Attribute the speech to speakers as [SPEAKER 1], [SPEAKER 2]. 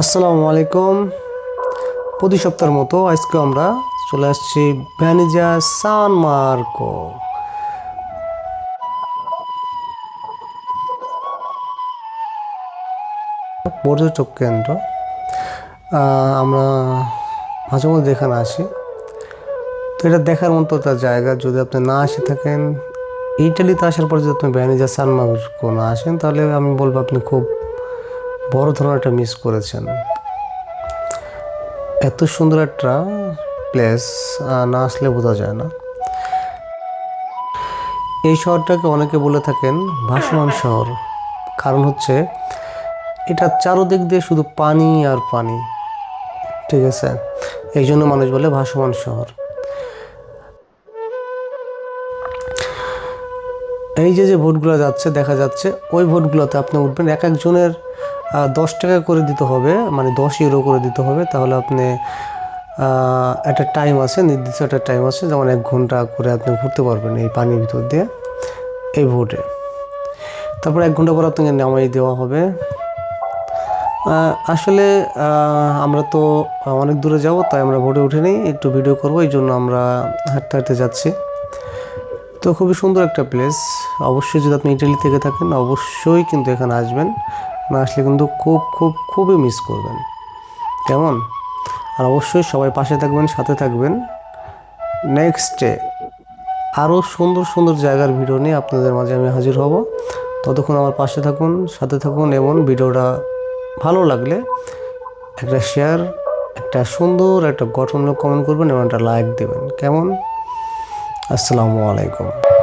[SPEAKER 1] আসসালামু আলাইকুম। প্রতি সপ্তাহের মতো আজকে আমরা চলে আসছি ভ্যানিজা সান মার্কো। পর্যটক কেন্দ্র। আমরা মাঝে মধ্যে এখানে আসি। তো এটা দেখার মতো একটা জায়গা, যদি আপনি না আসে থাকেন, ইটালিতে আসার পর যদি আপনি ভ্যানিজা সান মার্কো না আসেন, তাহলে আমি বলব আপনি খুব বড় ধরনের একটা মিস করেছেন। এত সুন্দর একটা প্লেস না আসলে বোঝা যায় না। এই শহরটাকে অনেকে বলে থাকেন ভাসমান শহর। কারণ হচ্ছে, এটা চারোদিক দিয়ে শুধু পানি আর পানি, ঠিক আছে? এই জন্য মানুষ বলে ভাসমান শহর। এই যে যে ভোটগুলো যাচ্ছে, দেখা যাচ্ছে, ওই ভোটগুলোতে আপনি উঠবেন। এক একজনের দশ টাকা করে দিতে হবে মানে দশ ইউরো করে দিতে হবে। তাহলে আপনি একটা টাইম আছে, নির্দিষ্ট একটা টাইম আছে, যেমন এক ঘণ্টা করে আপনি ঘুরতে পারবেন এই পানির ভিতর দিয়ে, এই ভোটে। তারপর এক ঘণ্টা পর আপনাকে নামাই দেওয়া হবে। আসলে আমরা তো অনেক দূরে যাব, তাই আমরা ভোটে উঠে নিই। একটু ভিডিও করব, এই জন্য আমরা হাঁটতে হাঁটতে যাচ্ছি। তো খুবই সুন্দর একটা প্লেস অবশ্যই যদি আপনি ইটালি থেকে থাকেন, অবশ্যই কিন্তু এখানে আসবেন। না আসলে কিন্তু খুব খুব, খুবই মিস করবেন। কেমন? আর অবশ্যই সবাই পাশে থাকবেন, সাথে থাকবেন। নেক্সটে আরও সুন্দর সুন্দর জায়গার ভিডিও নিয়ে আপনাদের মাঝে আমি হাজির হব। ততক্ষণ আমার পাশে থাকুন, সাথে থাকুন এবং ভিডিওটা ভালো লাগলে একটা শেয়ার একটা সুন্দর, একটা গঠনমূলক কমেন্ট করবেন এবং একটা লাইক দেবেন। কেমন? আসসালামু আলাইকুম।